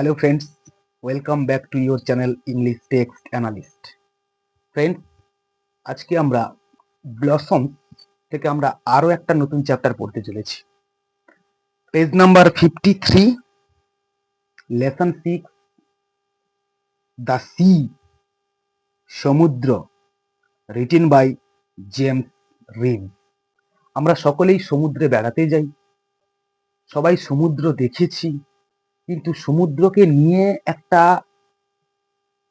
Hello friends welcome back to your channel English text analyst friends আজকে আমরা blossom থেকে আমরা আরও একটা নতুন চ্যাপ্টার পড়তে চলেছি। Page number fifty three lesson six the sea সমুদ্র রিটেন বাই জেমস রিভ আমরা সকলেই সমুদ্রে বেড়াতে যাই। সবাই সমুদ্র দেখেছি। কিন্তু সমুদ্রকে নিয়ে একটা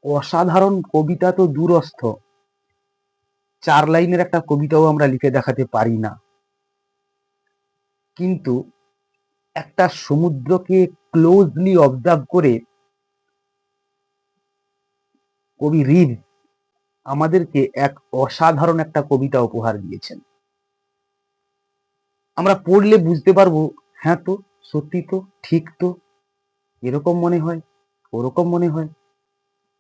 অসাধারণ কবিতা তো দূরস্থ। চার লাইনের একটা কবিতাও আমরা লিখে দেখাতে পারি না। কিন্তু একটা সমুদ্রকে ক্লোজলি অবজার্ভ করে কবি রিভ আমাদেরকে এক অসাধারণ একটা কবিতা উপহার দিয়েছেন। আমরা পড়লে বুঝতে পারব হ্যাঁ তো, সত্যি তো, ঠিক তো এরকম মনে হয়, ওরকম মনে হয়।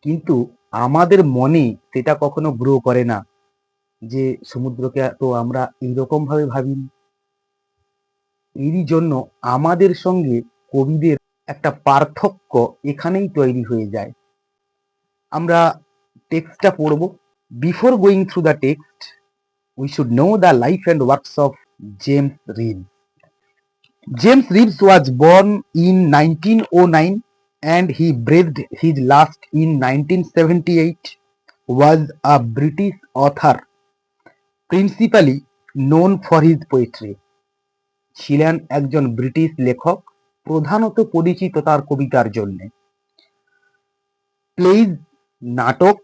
কিন্তু আমাদের মনে সেটা কখনো গ্রো করে না যে সমুদ্রকে তো আমরা এইরকম ভাবে ভাবিনি। এরই জন্য আমাদের সঙ্গে কবিদের একটা পার্থক্য এখানেই তৈরি হয়ে যায়। আমরা টেক্সটটা পড়ব। Before going through the text we should know the life and works of James Reeves James Reeves was born in 1909 and he breathed his last in 1978. Was a British author, principally known for his poetry. ছিলেন একজন British লেখক প্রধানত পরিচিত তার কবিতার জন্য plays নাটক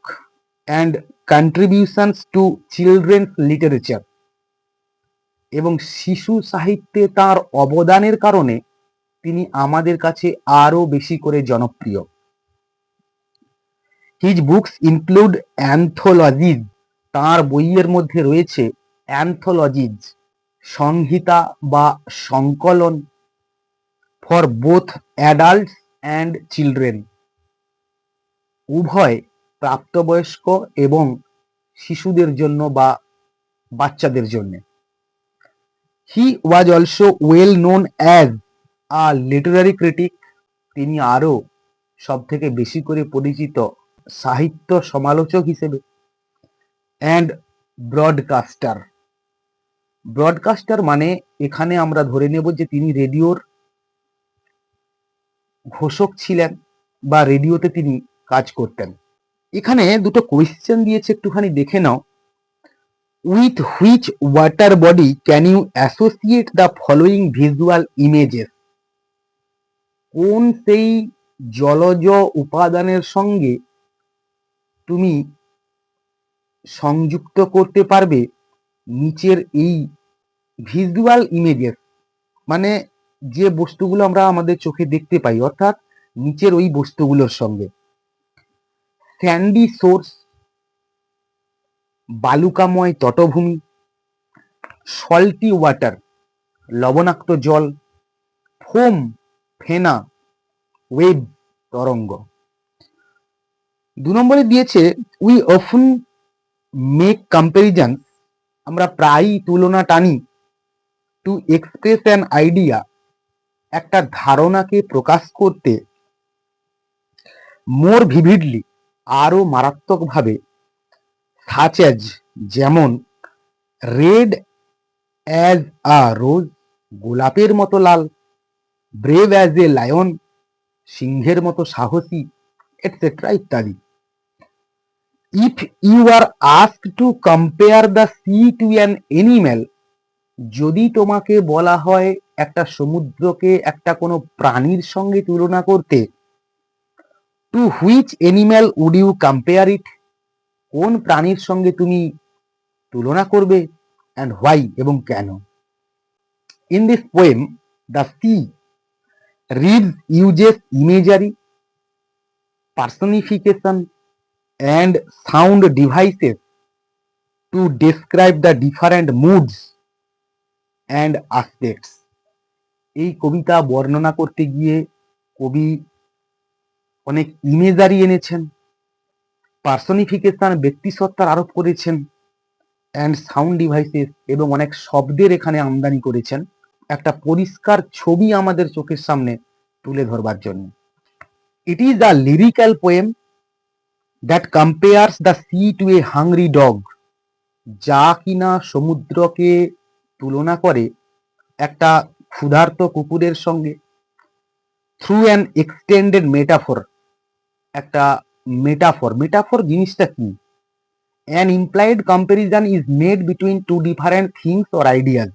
and contributions to children's literature এবং শিশু সাহিত্যে তার অবদানের কারণে তিনি আমাদের কাছে আরও বেশি করে জনপ্রিয়। হিজ বুকস ইনক্লুড অ্যান্থোলজিজ তার বইয়ের মধ্যে রয়েছে অ্যান্থোলজিজ সংহিতা বা সংকলন for both adult and children উভয় প্রাপ্তবয়স্ক এবং শিশুদের জন্য বা বাচ্চাদের জন্যে। He was also well known as a literary critic তিনি আরও সব থেকে বেশি করে পরিচিত সাহিত্য সমালোচক হিসেবে অ্যান্ড ব্রডকাস্টার ব্রডকাস্টার মানে এখানে আমরা ধরে নেব যে তিনি রেডিওর ঘোষক ছিলেন বা রেডিওতে তিনি কাজ করতেন। এখানে দুটো কোয়েশ্চেন দিয়েছে, একটুখানি দেখে নাও। With which water body can you associate the following visual images? কোন সেই জলজ উপাদানের সঙ্গে তুমি সংযুক্ত করতে পারবে? নিচের এই ভিজুয়াল ইমেজেস মানে যে বস্তুগুলো আমরা আমাদের চোখে দেখতে পাই, অর্থাৎ নিচের ওই বস্তুগুলোর সঙ্গে। স্যান্ডি সোর্স বালুকাময় তটভূমি সল্টি ওয়াটার লবণাক্ত জল ফোম ফেনা ওয়েব তরঙ্গ। দু নম্বরে দিয়েছে উই অফন মেক কম্পারিজন আমরা প্রায়ই তুলনা টানি টু এক্সপ্রেস অ্যান আইডিয়া একটা ধারণাকে প্রকাশ করতে মোর ভিভিডলি আরও মারাত্মকভাবে সাচ অ্যাজ যেমন রেড অ্যাজ আ রোজ, গোলাপের মতো লাল, ব্রেভ অ্যাজ এ লায়ন, সিংহের মতো সাহসী এটসেট্রা ইত্যাদি। If you are ask to compare the sea to an animal, যদি তোমাকে বলা হয় একটা সমুদ্রকে একটা কোনো প্রাণীর সঙ্গে তুলনা করতে, to which animal would you compare it? কোন প্রাণীর সঙ্গে তুমি তুলনা করবে অ্যান্ড হোয়াই এবং কেন? In this poem the sea reads uses imagery personification and sound devices to describe the different moods and aspects এই কবিতা বর্ণনা করতে গিয়ে কবি অনেক ইমেজারি এনেছেন। পার্সনিফিকেশন ব্যক্তিসত্তার আরোপ করেছেন অ্যান্ড সাউন্ড ডিভাইসেস এবং অনেক শব্দের এখানে আমদানি করেছেন। একটা পরিষ্কার ছবি আমাদের চোখের সামনে তুলে ধরবার জন্য। It is the lyrical poem that compares the sea to a hungry dog যা কিনা সমুদ্রকে তুলনা করে একটা ক্ষুধার্ত কুকুরের সঙ্গে। থ্রু অ্যান এক্সটেন্ডেড মেটাফর একটা মেটাফর মেটাফর জিনিসটা কি? An implied comparison is made between two different things or ideas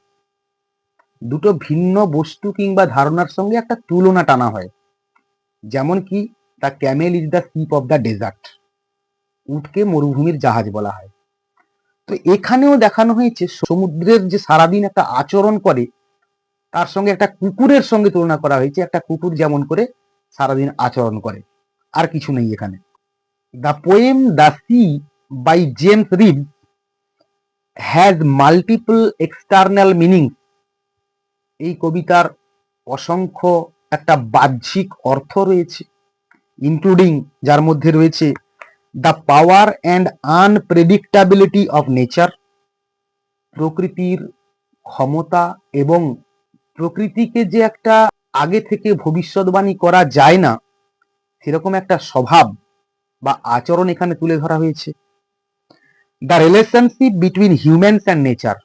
দুটো ভিন্ন বস্তু কিংবা ধারণার সঙ্গে একটা তুলনা টানা হয়। যেমন কি the camel is the ship of the desert উটকে মরুভূমির জাহাজ বলা হয়। তো এখানেও দেখানো হয়েছে, সমুদ্রের যে সারাদিন একটা আচরণ করে, তার সঙ্গে একটা কুকুরের সঙ্গে তুলনা করা হয়েছে। একটা কুকুর যেমন করে সারাদিন আচরণ করে। আর কিছু নেই এখানে। The poem the sea by James Reeves has multiple external meaning এই কবিতার অসংখ্য একটা বাহ্যিক অর্থ রয়েছে ইনক্লুডিং যার মধ্যে রয়েছে the power and unpredictability of nature প্রকৃতির ক্ষমতা এবং প্রকৃতিকে যে একটা আগে থেকে ভবিষ্যৎবাণী করা যায় না, সেরকম একটা স্বভাব বা আচরণ এখানে তুলে ধরা হয়েছে। The relationship between humans and nature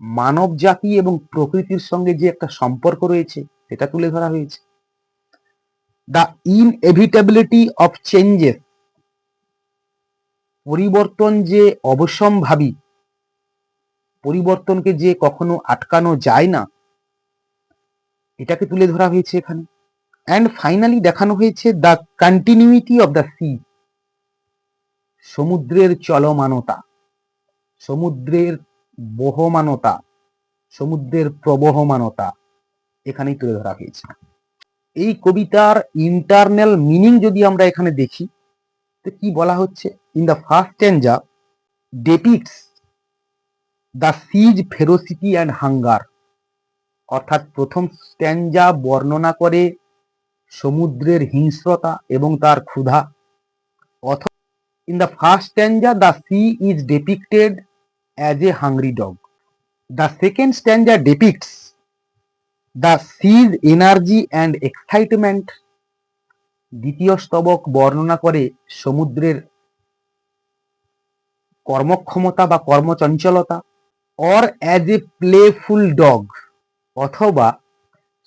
মানব জাতি এবং প্রকৃতির সঙ্গে যে একটা সম্পর্ক রয়েছে, সেটা তুলে ধরা হয়েছে। দ্য ইনএভিটেবিলিটি অফ চেঞ্জেস পরিবর্তন যে অবশ্যম্ভাবী, পরিবর্তনকে যে কখনো আটকানো যায় না, এটাকে তুলে ধরা হয়েছে এখানে। অ্যান্ড ফাইনালি দেখানো হয়েছে the continuity of the sea সমুদ্রের চলমানতা, সমুদ্রের বহমানতা, সমুদ্রের প্রবহমানতা এখানেই তুলে ধরা হয়েছে। এই কবিতার ইন্টারনাল মিনিং যদি আমরা এখানে দেখি, তো কি বলা হচ্ছে? In the first stanza depicts the sea's ferocity and hunger অর্থাৎ প্রথম স্ট্যান্ডা বর্ণনা করে সমুদ্রের হিংস্রতা এবং তার ক্ষুধা। অথবা in the first stanza the sea is depicted as a hungry dog the second stanza depicts the sea's energy and excitement দ্বিতীয় স্তবক বর্ণনা করে সমুদ্রের কর্মক্ষমতা বা কর্মচঞ্চলতা or as a playful dog অথবা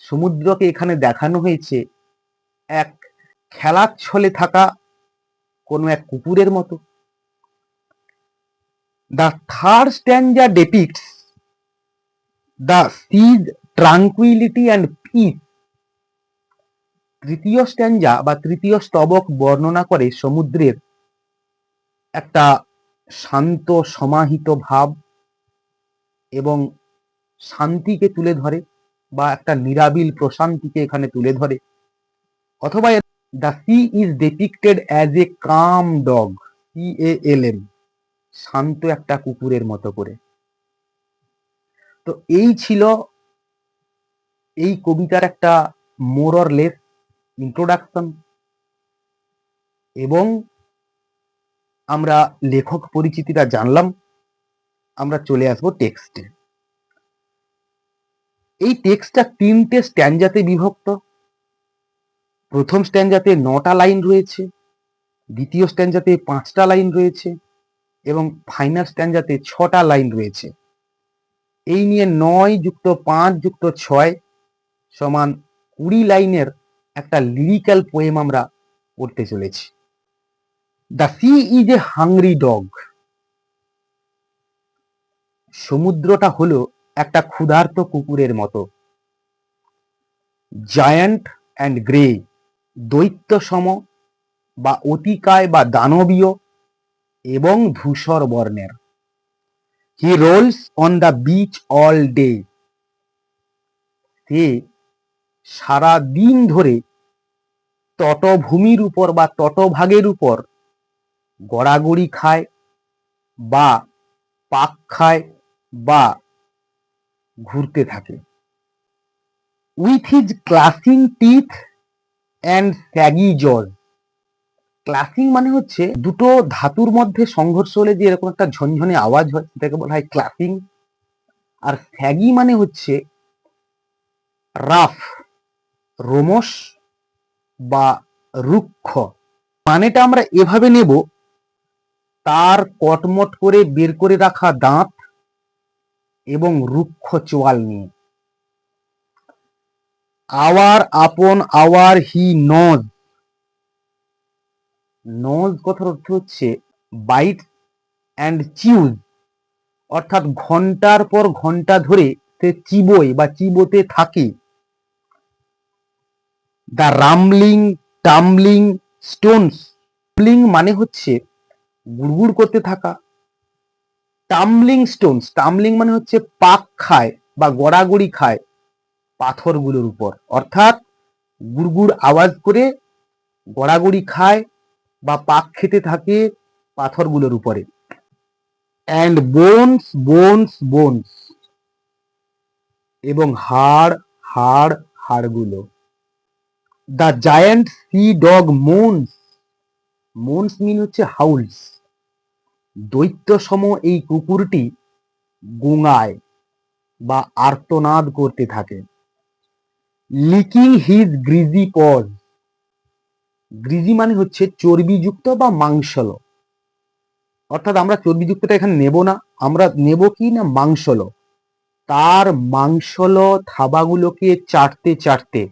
সমুদ্রকে এখানে দেখানো হয়েছে এক খেলার ছলে থাকা কোনো এক কুকুরের মতো। The third stanza depicts the sea's tranquillity and peace তৃতীয় স্ট্যান্ডা বা তৃতীয় স্তবক বর্ণনা করে সমুদ্রের একটা শান্ত, সমাহিত ভাব এবং শান্তিকে তুলে ধরে বা একটা নিরাবিল প্রশান্তিকে এখানে তুলে ধরে। অথবা the sea is depicted as a calm dog C A L M শান্ত একটা কুকুরের মতো করে। তো এই ছিল এই কবিতার একটা মোর অর লেস ইন্ট্রোডাকশন এবং আমরা লেখক পরিচিতিটা জানলাম। আমরা চলে আসব টেক্সটে এই টেক্সটটা তিনটে স্ট্যান্ডাতে বিভক্ত। প্রথম স্ট্যান্ডাতে নটা লাইন রয়েছে, দ্বিতীয় স্ট্যান্ডাতে পাঁচটা লাইন রয়েছে, এবং ফাইনাল স্ট্যান্ডাতে ছটা লাইন রয়েছে। এই নিয়ে নয় যুক্ত পাঁচ যুক্ত ছয় সমান কুড়ি লাইনের একটা লিরিক্যাল পোয়েম আমরা পড়তে চলেছি। The sea is a hungry dog সমুদ্রটা হলো একটা ক্ষুধার্ত কুকুরের মতো। জায়ান্ট অ্যান্ড গ্রে দৈত্য সম বা অতিকায় বা দানবীয় এবং ধূসর বর্ণের। He rolls on the beach all day সে সারা দিন ধরে তটভূমির উপর বা তটভাগের উপর গড়াগড়ি খায় বা পাক খায় বা ঘুরতে থাকে। With his clashing teeth and shaggy jaws clashing মানে হচ্ছে দুটো ধাতুর মধ্যে সংঘর্ষ হলে যে এরকম একটা ঝনঝনে আওয়াজ হয় সেটাকে বলা হয় ক্লাসিং আর স্যাগি মানে হচ্ছে রাফ রোমস বা রুক্ষ। মানেটা আমরা এভাবে নেব, তার কটমট করে বের করে রাখা দাঁত এবং রুক্ষ চোয়াল নিয়ে। আওয়ার আপন আওয়ার হি নজ। নজ কথার অর্থ হচ্ছে বাইট অ্যান্ড চিউজ অর্থাৎ ঘণ্টার পর ঘণ্টা ধরে সে চিবোয় বা চিবোতে থাকে। The rumbling tumbling stones tumbling মানে হচ্ছে গুড়গুড় করতে থাকা। টামলিং স্টোনস টামলিং মানে হচ্ছে পাক খায় বা গড়াগড়ি খায়। পাথরগুলোর উপর। অর্থাৎ গুড়গুড় আওয়াজ করে গড়াগড়ি খায় বা পাক খেতে থাকে পাথরগুলোর উপরে। অ্যান্ড বোনস বোনস বোনস এবং হাড় হাড়, হাড়গুলো। The giant sea dog moans moans mean হচ্ছে হাউলস। দৈত্য সম এই কুকুরটি গুঙায় বা আর্তনাদ করতে থাকে। Licking his greasy paws greasy মানে হচ্ছে চর্বিযুক্ত বা মাংসল। অর্থাৎ আমরা চর্বিযুক্তটা এখানে নেব না, আমরা নেব কি না মাংসল। তার মাংসল থাবাগুলোকে চাটতে চাটতে।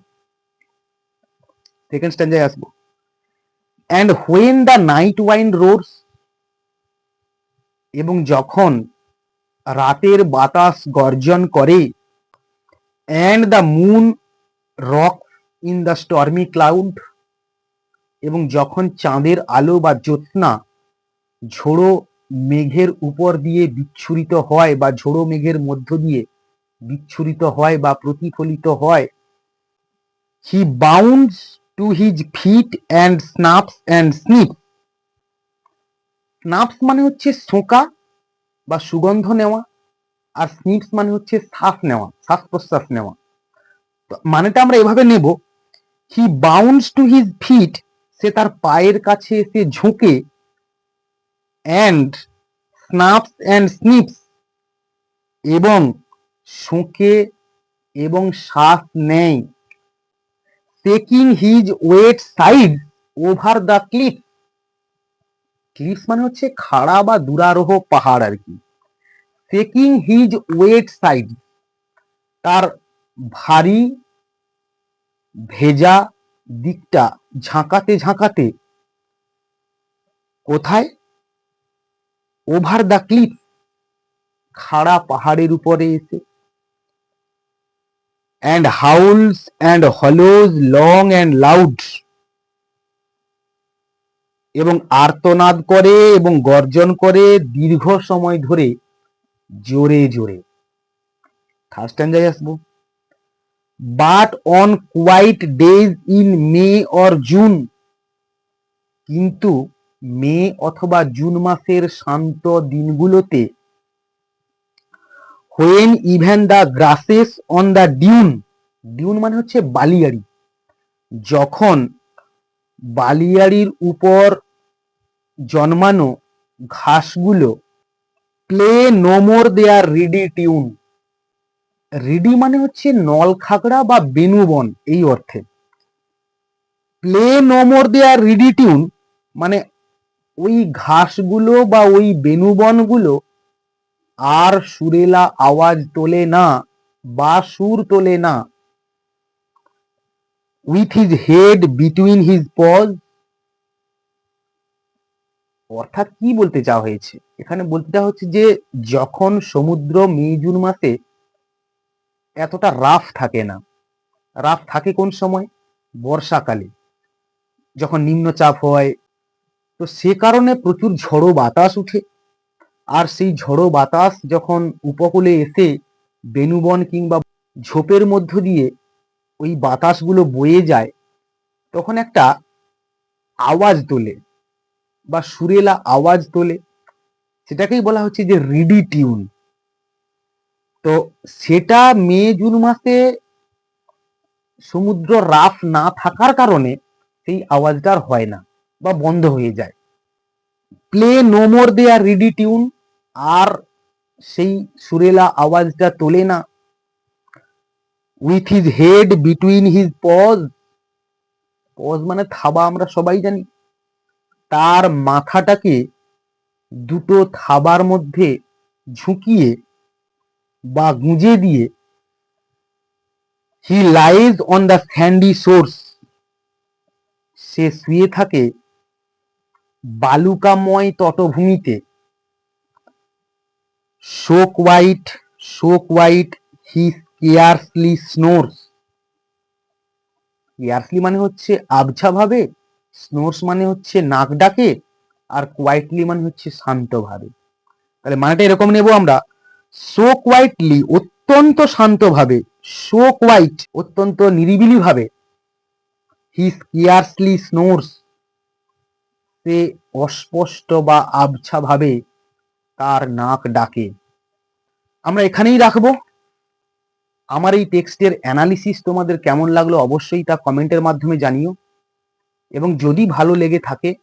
সেকেন্ড স্ট্যান্ডায় আসব। And when the night wind roars এবং যখন রাতের বাতাস গর্জন করে and the moon rocks in the stormy cloud এবং যখন চাঁদের আলো বা জ্যোৎস্না ঝোড়ো মেঘের উপর দিয়ে বিচ্ছুরিত হয় বা ঝোড়ো মেঘের মধ্য দিয়ে বিচ্ছুরিত হয় বা প্রতিফলিত হয় he bounds to his feet and snuffs and sniff snuffs মানে হচ্ছে শোঁকা বা সুগন্ধ নেওয়া, আর স্নিপস মানে হচ্ছে শ্বাস নেওয়া শ্বাস প্রশ্বাস নেওয়া। মানেটা আমরা এভাবে নেব he bounds to his feet সে তার পায়ের কাছে এসে ঝুঁকে অ্যান্ড স্নাপস অ্যান্ড স্নিপস এবং শুঁকে এবং শ্বাস নেয় taking his wet side over the clip cliffs মানে হচ্ছে খাড়া বা দুরারোহ পাহাড় আর কি। টেকিং হিজ ওয়েট সাইড তার ভারী ভেজা দিকটা ঝাঁকাতে ঝাঁকাতে কোথায়? ওভার দ্য ক্লিফ খাড়া পাহাড়ের উপরে এসে। And howls and hollos long and loud এবং আর্তনাদ করে এবং গর্জন করে দীর্ঘ সময় ধরে জোরে জোরে। থার্ড স্ট্যান্ডায় আসব। But on quiet days in May or June কিন্তু মে অথবা জুন মাসের শান্ত দিনগুলোতে when even the grasses on the dune dune মানে হচ্ছে বালিয়াড়ি, যখন বালিয়াড়ির উপর জন্মানো ঘাসগুলো play no more their reedy tune রিডি মানে হচ্ছে নল খাগড়া বা বেনুবন এই অর্থে। Play no more their reedy tune মানে ওই ঘাসগুলো বা ওই বেনুবনগুলো আর সুরেলা আওয়াজ তোলে না বা সুর তোলে না। With his head between his paws অর্থাৎ কি বলতে চাওয়া হয়েছে? এখানে বলতে চাওয়া হচ্ছে যে, যখন সমুদ্র মে জুন মাসে এতটা রাফ থাকে না। রাফ থাকে কোন সময়? বর্ষাকালে। যখন নিম্নচাপ হয়, তো সে কারণে প্রচুর ঝড়ো বাতাস উঠে আর সেই ঝড়ো বাতাস যখন উপকূলে এসে বেনুবন কিংবা ঝোপের মধ্য দিয়ে ওই বাতাসগুলো বয়ে যায়, তখন একটা আওয়াজ তোলে বা সুরেলা আওয়াজ তোলে। সেটাকেই বলা হচ্ছে যে রিডি টিউন তো সেটা মে, জুন মাসে সমুদ্র রাফ না থাকার কারণে সেই আওয়াজটা আর হয় না বা বন্ধ হয়ে যায়। Play no more their reedy tune আর সেই সুরেলা আওয়াজটা তোলে না। With his head between his paws paws মানে থাবা আমরা সবাই জানি। তার মাথাটাকে দুটো থাবার মধ্যে ঝুঁকিয়ে বা গুঁজে দিয়ে he lies on the sandy shores সে শুয়ে থাকে বালুকাময় তটভূমিতে। শোক হোয়াইট শোক হোয়াইট হি কেয়ারসলি স্নোর্স কেয়ারসলি মানে হচ্ছে আবছা ভাবে স্নোর্স মানে হচ্ছে নাক ডাকে, আর কোয়াইটলি মানে হচ্ছে শান্তভাবে তাহলে মানেটা এরকম নেব আমরা সো কোয়াইটলি অত্যন্ত শান্তভাবে সো কোয়াইট অত্যন্ত নিরিবিলি ভাবে হি স্কিয়ারসলি স্নোর্স সে অস্পষ্ট বা আবছা ভাবে তার নাক ডাকে। আমরা এখানেই রাখব। আমার এই টেক্সটের অ্যানালিসিস তোমাদের কেমন লাগল অবশ্যই তা কমেন্টের মাধ্যমে জানিও। এবং যদি ভালো লেগে থাকে,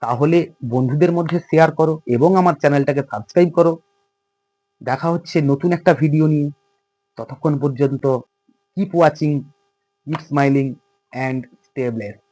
তাহলে বন্ধুদের মধ্যে শেয়ার করো এবং আমার চ্যানেলটাকে সাবস্ক্রাইব করো। দেখা হচ্ছে নতুন একটা ভিডিও নিয়ে। ততক্ষণ পর্যন্ত keep watching keep smiling and stay blessed